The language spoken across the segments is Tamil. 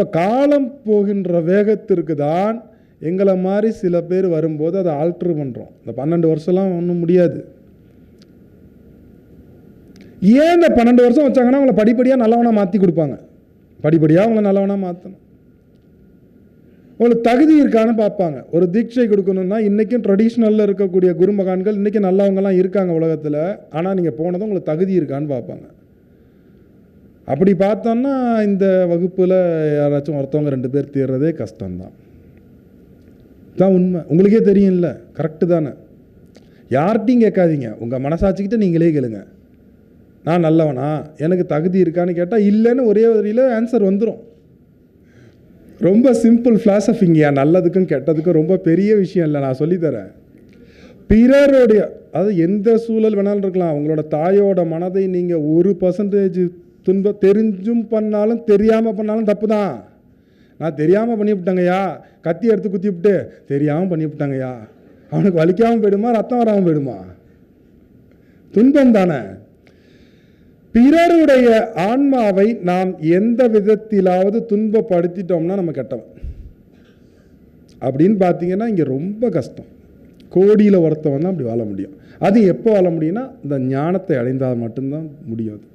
அப்போ காலம் போகின்ற வேகத்திற்கு தான் எங்களை மாதிரி சில பேர் வரும்போது அதை ஆல்ட்ரு பண்ணுறோம் இந்த பன்னெண்டு வருஷம்லாம் ஒன்றும் முடியாது. ஏன் இந்த பன்னெண்டு வருஷம் வச்சாங்கன்னா அவங்கள படிப்படியாக நல்லவனாக மாற்றி கொடுப்பாங்க. படிப்படியாக அவங்கள நல்லவனாக மாற்றணும் உங்களுக்கு தகுதி இருக்கான்னு பார்ப்பாங்க. ஒரு தீட்சை கொடுக்கணும்னா இன்றைக்கும் ட்ரெடிஷ்னலில் இருக்கக்கூடிய குருமகான்கள் இன்றைக்கி நல்லவங்கலாம் இருக்காங்க உலகத்தில். ஆனால் நீங்கள் போனதும் உங்களுக்கு தகுதி இருக்கான்னு பார்ப்பாங்க. அப்படி பார்த்தோன்னா இந்த வகுப்பில் யாராச்சும் ஒருத்தவங்க ரெண்டு பேர் தேர்றதே கஷ்டம்தான். தான் உண்மை. உங்களுக்கே தெரியும்ல. கரெக்டு தானே. யார்கிட்டையும் கேட்காதீங்க. உங்கள் மனசாட்சிக்கிட்ட நீங்களே கேளுங்க. நான் நல்லவனா? எனக்கு தகுதி இருக்கான்னு கேட்டால் இல்லைன்னு ஒரே வரியில் ஆன்சர் வந்துடும் ரொம்ப சிம்பிள் ஃபிலாசபிங்கயா நல்லதுக்கும் கெட்டதுக்கும் ரொம்ப பெரிய விஷயம் இல்லை. நான் சொல்லித்தரேன் பிறருடைய அது எந்த சூழல் வேணாலும் இருக்கலாம். உங்களோட தாயோட மனதை நீங்கள் ஒரு பர்சன்டேஜ் துன்ப தெரிஞ்சும் பண்ணாலும் தெரியாமல் பண்ணாலும் தப்பு தான் நான் தெரியாமல் பண்ணிவிட்டேங்கய்யா. கத்தி எடுத்து குத்தி விட்டு தெரியாமல் பண்ணிவிட்டாங்கய்யா. அவனுக்கு வலிக்காமல் போயிடுமா ரத்தம் வராமல் போயிடுமா? துன்பம் தானே பிறருடைய ஆன்மாவை நாம் எந்த விதத்திலாவது துன்பப்படுத்திட்டோம்னா நம்ம கெட்டவன். அப்படின்னு பார்த்தீங்கன்னா இங்கே ரொம்ப கஷ்டம். கோடியில் ஒருத்தவன் தான் அப்படி வாழ முடியும். அது எப்போ வாழ முடியும்னா இந்த ஞானத்தை அடைந்தால் மட்டும்தான் முடியும் அது.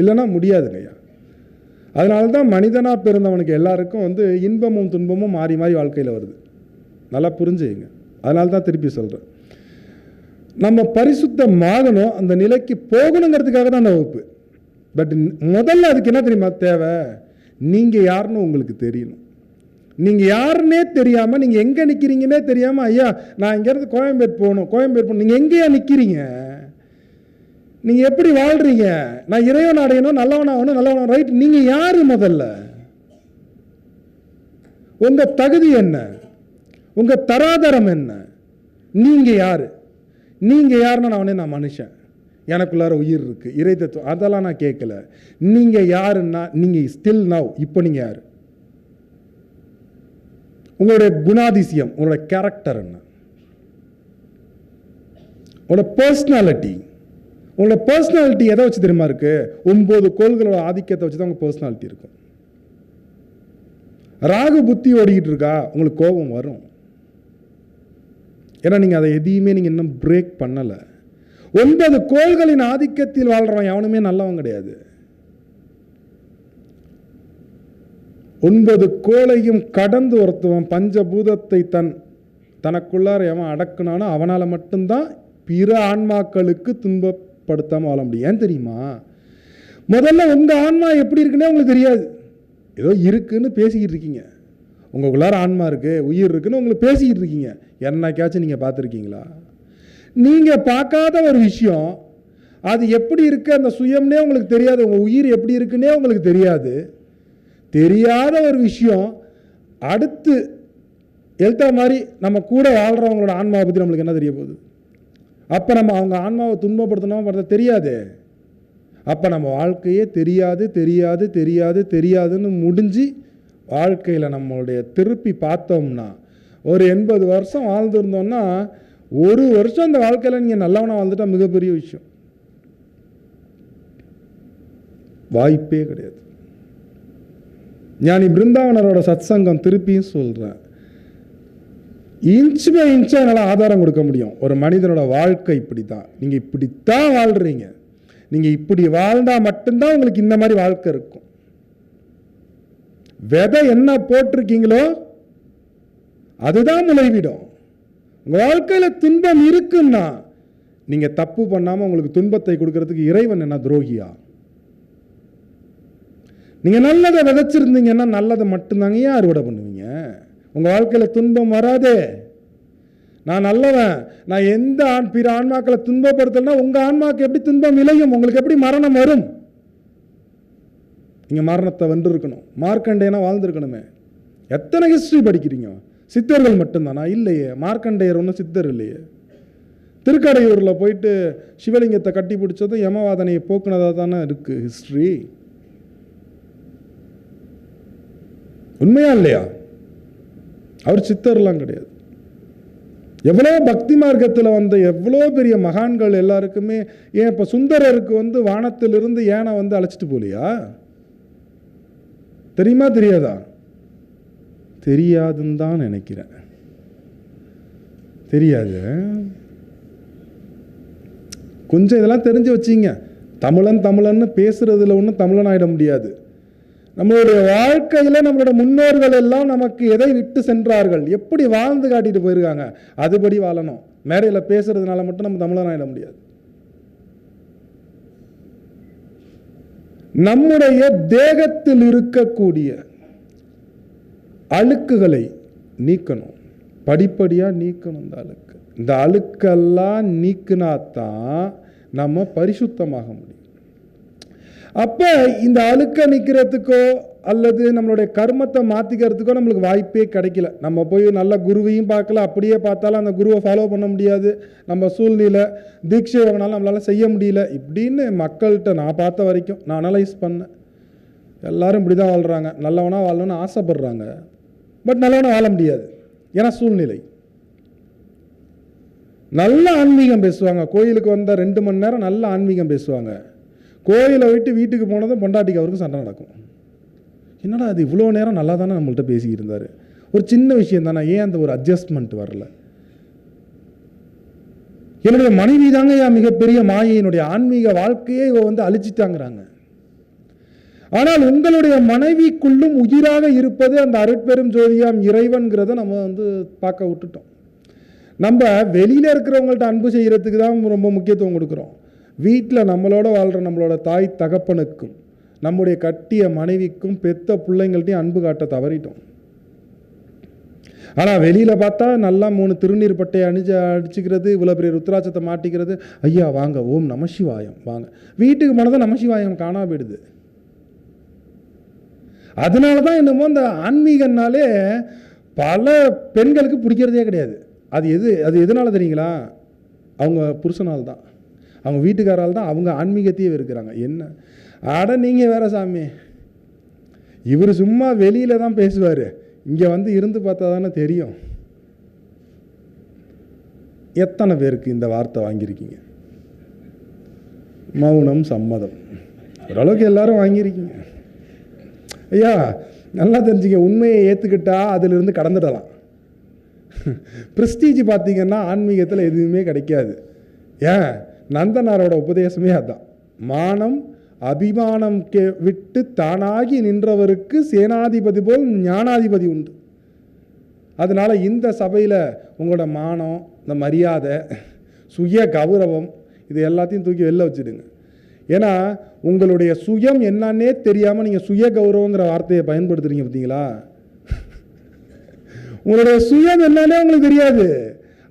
இல்லைன்னா முடியாதுங்கய்யா. அதனால தான் மனிதனாக பிறந்தவனுக்கு எல்லாருக்கும் வந்து இன்பமும் துன்பமும் மாறி மாறி வாழ்க்கையில் வருது. நல்லா புரிஞ்சுங்க அதனால தான் திருப்பி சொல்கிறேன் நம்ம பரிசுத்தமாகணும் அந்த நிலைக்கு போகணுங்கிறதுக்காக தான் அந்த வகுப்பு. பட் முதல்ல அதுக்கு என்ன தெரியுமா தேவை? நீங்கள் யாருன்னு உங்களுக்கு தெரியணும். நீங்கள் யாருன்னே தெரியாமல் நீங்கள் எங்கே நிற்கிறீங்கன்னே தெரியாமல் ஐயா நான் இங்கேருந்து கோயம்பேடு போகணும் கோயம்பேடு போகணும். நீங்கள் எங்கேயா நிற்கிறீங்க நீங்கள் எப்படி வாழ்கிறீங்க நான் இறைவன் அடையணும் நல்லவன் ஆகணும் நல்லவன் ரைட் நீங்கள் யார் முதல்ல? உங்கள் தகுதி என்ன? உங்கள் தராதரம் என்ன? நீங்கள் யார்? நீங்கள் யாருன்னா நான் உடனே நான் மனுஷன். எனக்குள்ளார உயிர் இருக்குது இறை தத்துவம். அதெல்லாம் நான் கேட்கல. நீங்கள் யாருன்னா நீங்கள் ஸ்டில் நவ் இப்போ நீங்கள் யார்? உங்களுடைய குணாதிசயம் உங்களுடைய கேரக்டர் என்ன? உங்களோட பர்சனாலிட்டி உங்களோட பர்சனாலிட்டி எதை வச்சு தெரியுமா இருக்கு? ஒன்பது கோள்களோட ஆதிக்கத்தை வச்சு தான் உங்கள் பர்சனாலிட்டி இருக்கும். ராகு புத்தி ஓடிக்கிட்டு இருக்கா? உங்களுக்கு கோபம் வரும். ஏன்னா நீங்கள் அதை எதையுமே நீங்கள் இன்னும் பிரேக் பண்ணலை. ஒன்பது கோள்களின் ஆதிக்கத்தில் வாழ்றவன் எவனுமே நல்லவன் கிடையாது. ஒன்பது கோளையும் கடந்து ஒருத்தவன் பஞ்சபூதத்தை தன் தனக்குள்ளார எவன் அடக்குனானோ அவனால் மட்டும்தான் பிற ஆன்மாக்களுக்கு துன்ப படுத்தாமல் வாழ முடியும். ஏன் தெரியுமா? முதல்ல உங்கள் ஆன்மா எப்படி இருக்குன்னே உங்களுக்கு தெரியாது. ஏதோ இருக்குன்னு பேசிக்கிட்டு இருக்கீங்க. உங்களுக்குள்ளார ஆன்மா இருக்குது உயிர் இருக்குன்னு உங்களுக்கு பேசிக்கிட்டு இருக்கீங்க. என்னைக்காச்சும் நீங்கள் பார்த்துருக்கீங்களா? நீங்கள் பார்க்காத ஒரு விஷயம் அது எப்படி இருக்குது அந்த சுயம்னே உங்களுக்கு தெரியாது. உங்கள் உயிர் எப்படி இருக்குன்னே உங்களுக்கு தெரியாது. தெரியாத ஒரு விஷயம் அடுத்து எழுத்த மாதிரி நம்ம கூட வாழ்கிறவங்களோட ஆன்மாவை பற்றி நம்மளுக்கு என்ன தெரிய போகுது? அப்போ நம்ம அவங்க ஆன்மாவை துன்பப்படுத்தணும் படுத்த தெரியாது. அப்போ நம்ம வாழ்க்கையே தெரியாது தெரியாது தெரியாது தெரியாதுன்னு முடிஞ்சு வாழ்க்கையில் நம்மளுடைய திருப்பி பார்த்தோம்னா ஒரு எண்பது வருஷம் வாழ்ந்துருந்தோம்னா ஒரு வருஷம் அந்த வாழ்க்கையில் நீங்கள் நல்லவனாக வாழ்ந்துட்டால் மிகப்பெரிய விஷயம். வாய்ப்பே கிடையாது. ஞானி பிருந்தாவனரோட சத்சங்கம் திருப்பியும் சொல்கிறேன் இன்ச்சு பை இன்ச்சாக என்னால் ஆதாரம் கொடுக்க முடியும். ஒரு மனிதனோட வாழ்க்கை இப்படி தான் நீங்கள் இப்படித்தான் வாழ்கிறீங்க நீங்கள் இப்படி வாழ்ந்தால் மட்டும்தான் உங்களுக்கு இந்த மாதிரி வாழ்க்கை இருக்கும். விதை என்ன போட்டிருக்கீங்களோ அதுதான் முளைவிடும். உங்கள் வாழ்க்கையில் துன்பம் இருக்குன்னா நீங்கள் தப்பு பண்ணாமல் உங்களுக்கு துன்பத்தை கொடுக்கறதுக்கு இறைவன் என்ன துரோகியா? நீங்கள் நல்லதை விதைச்சிருந்தீங்கன்னா நல்லதை மட்டும்தாங்க ஏன் அறுவடை பண்ணுவீங்க? உங்கள் வாழ்க்கையில் துன்பம் வராதே. நான் நல்லவன். நான் எந்த ஆண் பிற ஆன்மாக்களை துன்பப்படுத்தலைன்னா உங்கள் ஆன்மாக்கு எப்படி துன்பம் விளையும்? உங்களுக்கு எப்படி மரணம் வரும்? நீங்கள் மரணத்தை வென்றிருக்கணும். மார்க்கண்டேனா வாழ்ந்துருக்கணுமே. எத்தனை ஹிஸ்ட்ரி படிக்கிறீங்க? சித்தர்கள் மட்டும்தானா. இல்லையே. மார்க்கண்டேயர் ஒன்றும் சித்தர் இல்லையே. திருக்கடையூரில் போயிட்டு சிவலிங்கத்தை கட்டி பிடிச்சதும் யமவாதனையை போக்குனதாக தானே இருக்குது ஹிஸ்ட்ரி உண்மையா இல்லையா? அவர் சித்தர்லாம் கிடையாது. எவ்வளோ பக்தி மார்க்கத்தில் வந்த எவ்வளோ பெரிய மகான்கள் எல்லாருக்குமே ஏன் இப்போ சுந்தரருக்கு வந்து வானத்திலிருந்து ஏனை வந்து அழைச்சிட்டு போலியா? தெரியுமா தெரியாதா? தெரியாதுன்னு தான் நினைக்கிறேன். தெரியாது. கொஞ்சம் இதெல்லாம் தெரிஞ்சு வச்சிங்க. தமிழன் தமிழன்னு பேசுறதுல ஒன்றும் தமிழன் ஆயிட முடியாது. நம்மளுடைய வாழ்க்கையில் நம்மளோட முன்னோர்கள் எல்லாம் நமக்கு எதை விட்டு சென்றார்கள்? எப்படி வாழ்ந்து காட்டிட்டு போயிருக்காங்க? அதுபடி வாழணும். மேடையில் பேசுறதுனால மட்டும் நம்ம தமிழன் ஆயிட முடியாது. நம்முடைய தேகத்தில் இருக்கக்கூடிய அழுக்குகளை நீக்கணும். படிப்படியாக நீக்கணும் இந்த அழுக்கு. இந்த அழுக்கெல்லாம் நீக்கினா தான் நம்ம பரிசுத்தமாக முடியும். அப்போ இந்த அழுக்க நிற்கிறதுக்கோ அல்லது நம்மளுடைய கர்மத்தை மாற்றிக்கிறதுக்கோ நம்மளுக்கு வாய்ப்பே கிடைக்கல. நம்ம போய் நல்ல குருவையும் பார்க்கல. அப்படியே பார்த்தாலும் அந்த குருவை ஃபாலோ பண்ண முடியாது. நம்ம சூழ்நிலை தீட்சை வாங்கினாலும் நம்மளால் செய்ய முடியல. இப்படின்னு மக்கள்கிட்ட நான் பார்த்த வரைக்கும் நான் அனலைஸ் பண்ணேன். எல்லோரும் இப்படி தான் வாழ்கிறாங்க நல்லவனாக வாழணும்னு ஆசைப்படுறாங்க. பட் நல்லவனாக வாழ முடியாது. ஏன்னா சூழ்நிலை. நல்ல ஆன்மீகம் பேசுவாங்க. கோயிலுக்கு வந்த ரெண்டு மணி நேரம் நல்ல ஆன்மீகம் பேசுவாங்க. கோயிலை விட்டு வீட்டுக்கு போனதும் பொண்டாட்டிக்கு அவருக்கும் சண்டை நடக்கும். என்னடா அது இவ்வளோ நேரம் நல்லா தானே நம்மள்கிட்ட பேசியிருந்தார் இருந்தார். ஒரு சின்ன விஷயம் தானே ஏன் அந்த ஒரு அட்ஜஸ்ட்மெண்ட் வரல? என்னுடைய மனைவி தாங்க என் மிகப்பெரிய மாயையினுடைய ஆன்மீக வாழ்க்கையே இவ வந்து அழிச்சிட்டாங்கிறாங்க. ஆனால் உங்களுடைய மனைவிக்குள்ளும் உயிராக இருப்பது அந்த அருட்பெரும் ஜோதியாம் இறைவன்கிறத நம்ம வந்து பார்க்க விட்டுட்டோம். நம்ம வெளியில் இருக்கிறவங்கள்ட்ட அன்பு செய்கிறதுக்கு தான் ரொம்ப முக்கியத்துவம் கொடுக்குறோம். வீட்டில் நம்மளோட வாழ்கிற நம்மளோட தாய் தகப்பனுக்கும் நம்முடைய கட்டிய மனைவிக்கும் பெத்த பிள்ளைங்கள்ட்டையும் அன்பு காட்ட தவறிட்டோம். ஆனால் வெளியில் பார்த்தா நல்லா மூணு திருநீர் பட்டையை அணிஞ்சு அடிச்சுக்கிறது இவ்வளோ பெரிய ருத்ராட்சத்தை மாட்டிக்கிறது. ஐயா வாங்க ஓம் நமசிவாயம் வாங்க. வீட்டுக்கு போனதான் நமசிவாயம் காணா போயிடுது. அதனால தான் என்னமோ இந்த ஆன்மீகனாலே பல பெண்களுக்கு பிடிக்கிறதே கிடையாது. அது எது அது எதனால தெரியுங்களா? அவங்க புருஷனால் தான் அவங்க வீட்டுக்காரால் தான் அவங்க ஆன்மீகத்தையே இருக்கிறாங்க என்ன? அட நீங்கள் வேற சாமி. இவர் சும்மா வெளியில் தான் பேசுவார். இங்கே வந்து இருந்து பார்த்தா தானே தெரியும். எத்தனை பேருக்கு இந்த வார்த்தை வாங்கியிருக்கீங்க? மௌனம் சம்மதம். ஓரளவுக்கு எல்லாரும் வாங்கியிருக்கீங்க. ஐயா நல்லா தெரிஞ்சுங்க. உண்மையை ஏற்றுக்கிட்டா அதிலிருந்து கடந்துடலாம். ப்ரெஸ்டீஜ் பார்த்தீங்கன்னா ஆன்மீகத்தில் எதுவுமே கிடைக்காது. ஏன்? நந்தனாரோட உபதேசமே அதுதான் மானம் அபிமானம் கே விட்டு தானாகி நின்றவருக்கு சேனாதிபதி போல் ஞானாதிபதி உண்டு. அதனால் இந்த சபையில் உங்களோட மானம் இந்த மரியாதை சுய கௌரவம் இது எல்லாத்தையும் தூக்கி வெளில வச்சுடுங்க. ஏன்னா உங்களுடைய சுயம் என்னன்னே தெரியாமல் நீங்கள் சுய கௌரவங்கிற வார்த்தையை பயன்படுத்துறீங்க பார்த்தீங்களா? உங்களுடைய சுயம் என்னன்னே உங்களுக்கு தெரியாது.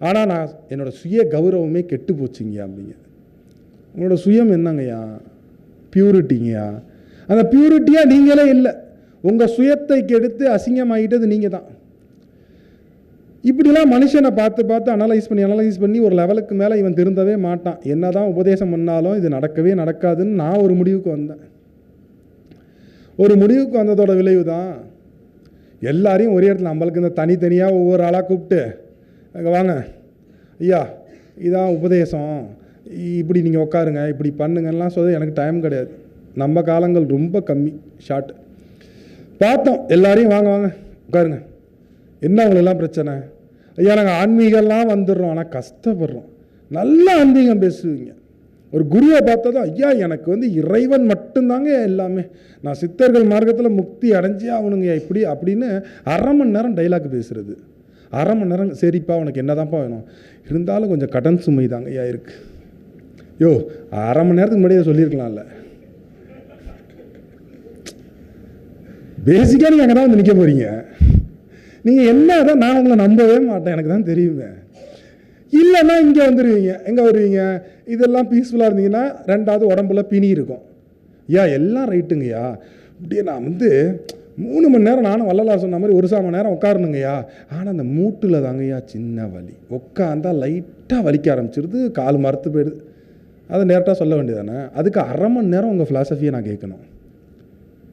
ஆனால் நான் என்னோடய சுய கௌரவமே கெட்டு போச்சுங்க அப்படிங்க. உங்களோட சுயம் என்னங்கய்யா? பியூரிட்டிங்கய்யா அந்த பியூரிட்டியாக நீங்களே இல்லை. உங்கள் சுயத்தை கெடுத்து அசிங்கமாகிட்டது நீங்கள் தான் இப்படிலாம் மனுஷனை பார்த்து பார்த்து அனலைஸ் பண்ணி அனலைஸ் பண்ணி ஒரு லெவலுக்கு மேலே இவன் திருந்தவே மாட்டான். என்ன தான் உபதேசம் பண்ணாலும் இது நடக்கவே நடக்காதுன்னு நான் ஒரு முடிவுக்கு வந்தேன். ஒரு முடிவுக்கு வந்ததோட விளைவு தான் எல்லாரையும் ஒரே இடத்துல நம்மளுக்கு இந்த தனித்தனியாக ஒவ்வொரு ஆளாக கூப்பிட்டு அங்கே வாங்க. ஐயா இதான் உபதேசம். இப்படி நீங்கள் உட்காருங்க இப்படி பண்ணுங்கலாம் சொல்ல எனக்கு டைம் கிடையாது. நம்ம காலங்கள் ரொம்ப கம்மி ஷார்ட் பார்த்தோம் எல்லாரையும் வாங்க வாங்க உட்காருங்க என்ன அவங்களெல்லாம் பிரச்சனை? ஐயா நாங்கள் ஆன்மீகம்லாம் வந்துடுறோம் ஆனால் கஷ்டப்படுறோம். நல்ல ஆன்மீகம் பேசுவீங்க. ஒரு குருவை பார்த்ததும் ஐயா எனக்கு வந்து இறைவன் மட்டும்தாங்க எல்லாமே. நான் சித்தர்கள் மார்க்கத்தில் முக்தி அடைஞ்சே அவனுங்க இப்படி அப்படின்னு அரை மணி நேரம் டைலாக் பேசுறது. அரை மணி நேரம் சரிப்பா உனக்கு என்னதான்ப்பா வேணும்? இருந்தாலும் கொஞ்சம் கடன் சுமை தாங்க ஐயா இருக்கு. யோ அரை மணி நேரத்துக்கு முன்னாடியே சொல்லியிருக்கலாம்ல. பேசிக்காக நீங்கள் அங்கே தான் வந்து நிற்க போகிறீங்க நீங்கள் என்ன தான் நான் உங்களை நம்பவே மாட்டேன் எனக்கு தான் தெரியுமே. இல்லைன்னா இங்கே வந்துடுவீங்க எங்கே வருவீங்க? இதெல்லாம் பீஸ்ஃபுல்லாக இருந்தீங்கன்னா ரெண்டாவது உடம்புல பிணி இருக்கும். ஐயா எல்லாம் ரைட்டுங்கய்யா இப்படியே நான் வந்து மூணு மணி நேரம் நானும் வள்ளலார் சொன்ன மாதிரி ஒரு சா மணி நேரம் உட்காரணுங்கய்யா ஆனால் அந்த மூட்டில் தாங்கய்யா சின்ன வலி. உட்காந்தா லைட்டாக வலிக்க ஆரம்பிச்சிருது கால் மரத்து போயிடுது. அதை நேரட்டாக சொல்ல வேண்டியதானே அதுக்கு அரை மணி நேரம் உங்கள் ஃபிலாசபியை நான் கேட்கணும்.